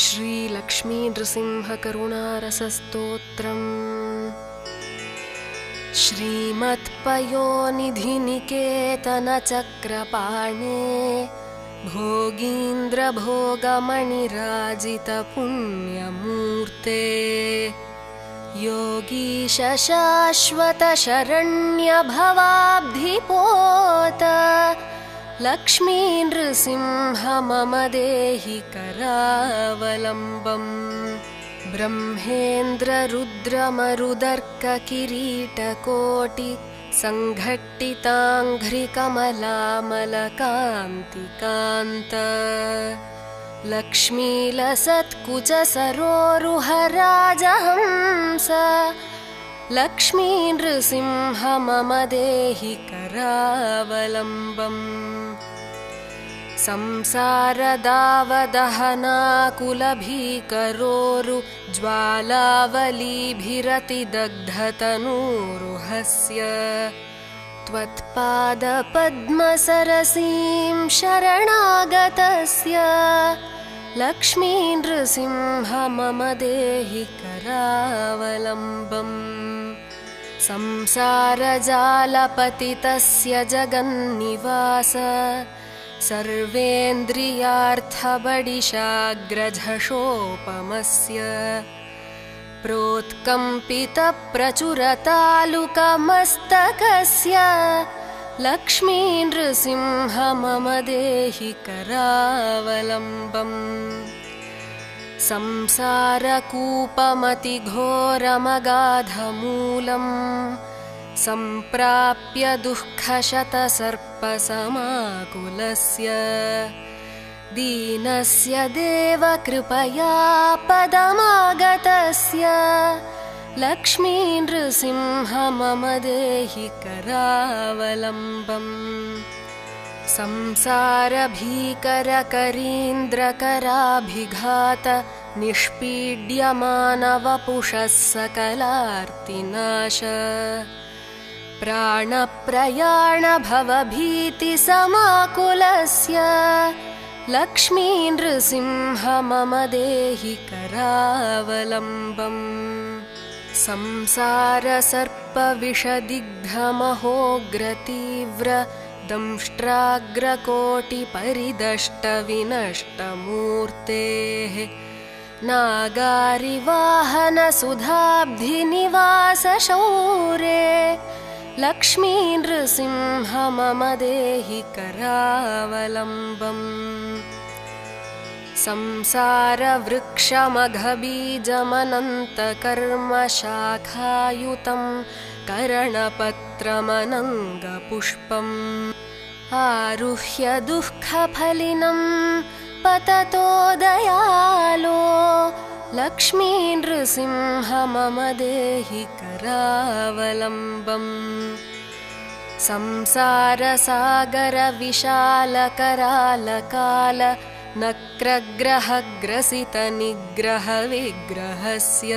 श्रीलक्ष्मीनृसिंहकरुणारसस्तोत्रम्। श्रीमत्पयोनिधिनिकेतनचक्रपाणे भोगीन्द्रभोगमणिराजितपुण्यमूर्ते योगीशशाश्वतशरण्यभवाब्धिपोत लक्ष्मी नृसिंह मम देहि करावलम्बम् ब्रह्मेन्द्ररुद्रमरुदर्ककिरीटकोटि सङ्घट्टिताङ्घ्रिकमलामलकान्तिकान्त लक्ष्मीलसत्कुचसरोरुहराजहंस लक्ष्मी नृसिंह मम देहि करावलम्बम्। संसारदावदहनाकुलभीकरोरु ज्वालावलीभिरतिदग्धतनूरुहस्य। त्वत्पादपद्मसरसीं शरणागतस्य लक्ष्मी नृसिंह मम देहि करावलम्बम् संसारजालपतितस्य जगन्निवास। सर्वेन्द्रियार्थबडिशाग्रझषोपमस्य प्रोत्कम्पितप्रचुरतालुकमस्तकस्य लक्ष्मी नृसिंह मम देहि करावलम्बम् संसारकूपमतिघोरमगाधमूलम्। सम्प्राप्य दुःखशतसर्पसमाकुलस्य। दीनस्य देवकृपया पदमागतस्य लक्ष्मी नृसिंह मम देहि करावलम्बम्। संसारभीकरकरीन्द्रकराभिघात निष्पीड्यमानवपुषः सकलार्तिनाश प्राणप्रयाणभवभीतिसमाकुलस्य लक्ष्मी नृसिंह मम देहि करावलम्बम् संसारसर्पविषदिग्धमहोग्रतीव्र दंष्ट्राग्रकोटिपरिदष्टविनष्टमूर्तेः नागारिवाहनसुधाब्धिनिवासशौरे लक्ष्मी नृसिंह मम देहि करावलम्बम् संसारवृक्षमघबीजमनन्तकर्मशाखायुतं करणपत्रमनङ्गपुष्पम् आरुह्य दुःखफलिनं पततो दयालो लक्ष्मी नृसिंह मम देहि करावलम्बम् संसारसागरविशालकरालकाल नक्रग्रहग्रसितनिग्रहविग्रहस्य।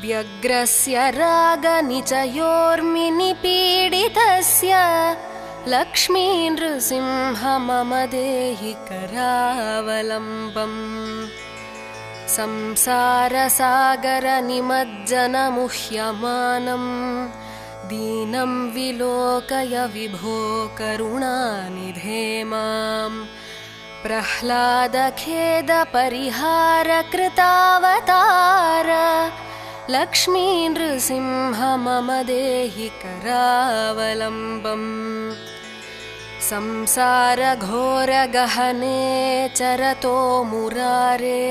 व्यग्रस्य रागनिचयोर्मिनिपीडितस्य। लक्ष्मी नृसिंह मम देहि करावलम्बम् संसारसागरनिमज्जनमुह्यमानम्। दीनं विलोकय विभो करुणानिधे माम् प्रह्लादखेदपरिहारकृतावतार लक्ष्मी नृसिंह मम देहि करावलम्बम् संसारघोरगहने चरतो मुरारे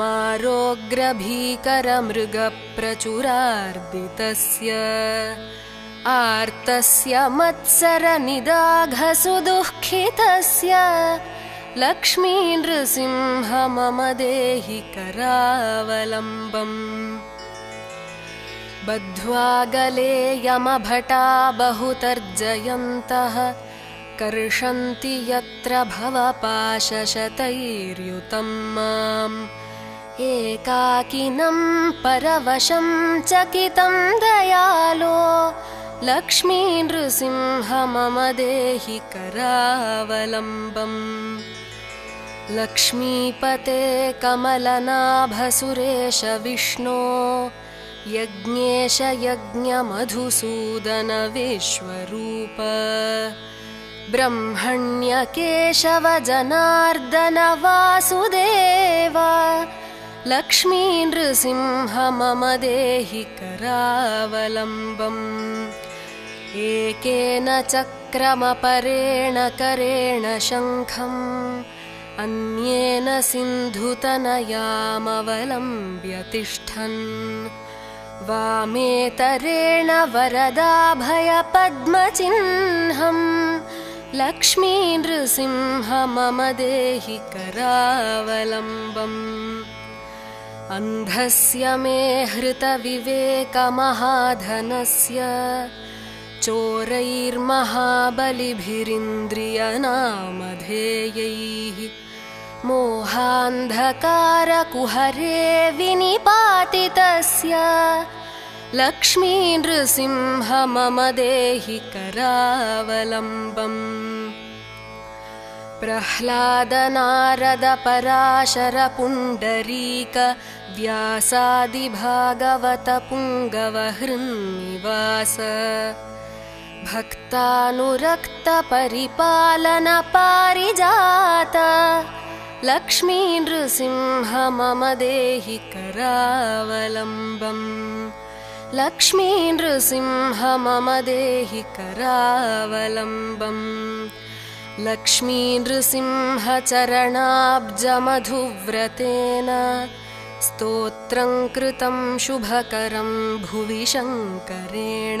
मारोग्रभीकरमृगप्रचुरार्दितस्य। आर्तस्य मत्सरनिदाघसुदुःखितस्य लक्ष्मी नृसिंह मम देहि करावलम्बम्। बद्ध्वा गले यमभटा बहुतर्जयन्तः कर्षन्ति यत्र भवपाशशतैर्युतं माम्। एकाकिनं परवशं चकितं दयालो लक्ष्मी नृसिंह मम देहि करावलम्बम् लक्ष्मीपते कमलनाभसुरेश विष्णो यज्ञेश यज्ञमधुसूदन विश्वरूप ब्रह्मण्यकेशव जनार्दन वासुदेव लक्ष्मी नृसिंह मम देहि करावलम्बम् एकेन चक्रमपरेण करेण शङ्खम् अन्येन सिन्धुतनयामवलम्ब्य तिष्ठन्। वामेतरेण वरदाभयपद्मचिह्नम् लक्ष्मी नृसिंह मम देहि करावलम्बम् अन्धस्य मे हृतविवेकमहाधनस्य चोरैर्महाबलिभिरिन्द्रियनामधेयैः मोहान्धकारकुहरे विनिपातितस्य लक्ष्मी नृसिंह मम देहि करावलम्बम् प्रह्लादनारदपराशरपुण्डरीक व्यासादिभागवतपुङ्गवहृन्निवास भक्तानुरक्तपरिपालनपारिजात लक्ष्मी नृसिंह मम देहि करावलम्बम्। लक्ष्मी नृसिंह मम देहि करावलम्बम्। लक्ष्मी नृसिंहचरणाब्जमधुव्रतेन स्तोत्रं कृतं शुभकरं भुवि शङ्करेण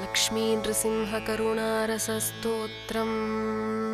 लक्ष्मीनृसिंहकरुणारसस्तोत्रम्